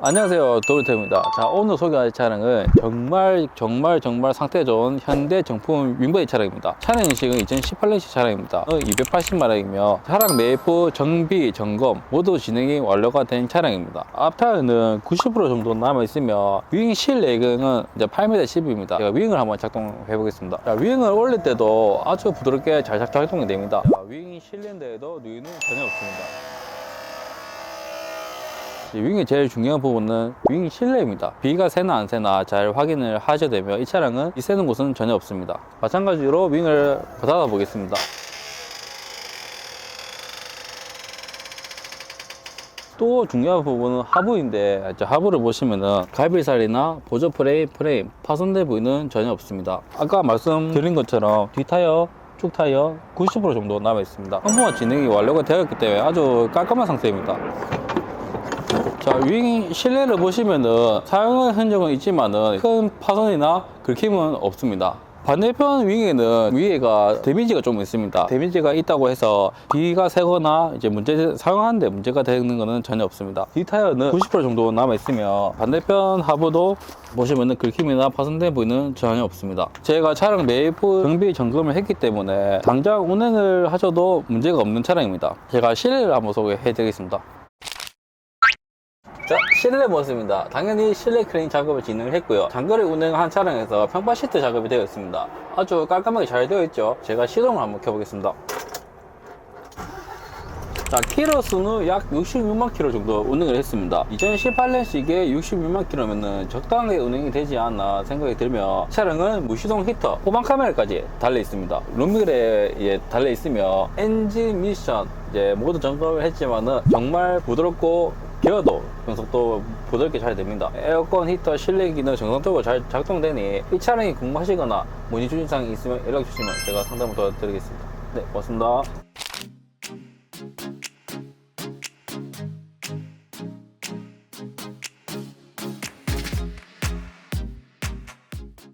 안녕하세요. 도르테입니다. 자 오늘 소개할 차량은 정말 정말 정말 상태 좋은 현대 정품 윙바디 차량입니다. 차량 인식은 2018년식 차량입니다. 280마력이며 차량 내부 정비 점검 모두 진행이 완료가 된 차량입니다. 앞타이어는 90% 정도 남아 있으며 윙 실내경은 이제 8m 10입니다. 제가 윙을 한번 작동해 보겠습니다. 자, 윙을 올릴 때도 아주 부드럽게 잘 작동이 됩니다. 자, 윙 실내인데도 누이는 전혀 없습니다. 이 윙의 제일 중요한 부분은 윙 실내입니다. 비가 새나 안 새나 잘 확인을 하셔야 되며 이 차량은 이 새는 곳은 전혀 없습니다. 마찬가지로 윙을 닫아 보겠습니다. 또 중요한 부분은 하부인데 하부를 보시면은 갈비살이나 보조 프레임, 프레임 파손된 부위는 전혀 없습니다. 아까 말씀드린 것처럼 뒷타이어 쭉 타이어 90% 정도 남아 있습니다. 성분화 진행이 완료가 되었기 때문에 아주 깔끔한 상태입니다. 자, 윙 실내를 보시면은 사용한 흔적은 있지만은 큰 파손이나 긁힘은 없습니다. 반대편 윙에는 위에가 데미지가 좀 있습니다. 데미지가 있다고 해서 비가 새거나 이제 문제 사용하는데 문제가 되는 것은 전혀 없습니다. 뒷 타이어는 90% 정도 남아 있으며 반대편 하부도 보시면은 긁힘이나 파손된 부위는 전혀 없습니다. 제가 차량 후 정비 점검을 했기 때문에 당장 운행을 하셔도 문제가 없는 차량입니다. 제가 실내를 한번 소개해 드리겠습니다. 자, 실내 모습입니다. 당연히 실내 클린 작업을 진행을 했고요. 장거리 운행한 차량에서 평파 시트 작업이 되어 있습니다. 아주 깔끔하게 잘 되어 있죠. 제가 시동을 한번 켜보겠습니다. 자, 키로 수는 약 66만 킬로 정도 운행을 했습니다. 2018년식에 66만 킬로면은 적당하게 운행이 되지 않나 생각이 들며 차량은 무시동 히터, 후방 카메라까지 달려 있습니다. 룸밀에 달려 있으며 엔진 미션 이제 모두 점검을 했지만은 정말 부드럽고 기어도 변속도 부드럽게 잘 됩니다. 에어컨 히터 실내 기능 정상적으로 잘 작동되니 이 차량이 궁금하시거나 문의 주의사항이 있으면 연락 주시면 제가 상담을 도와드리겠습니다. 네, 고맙습니다.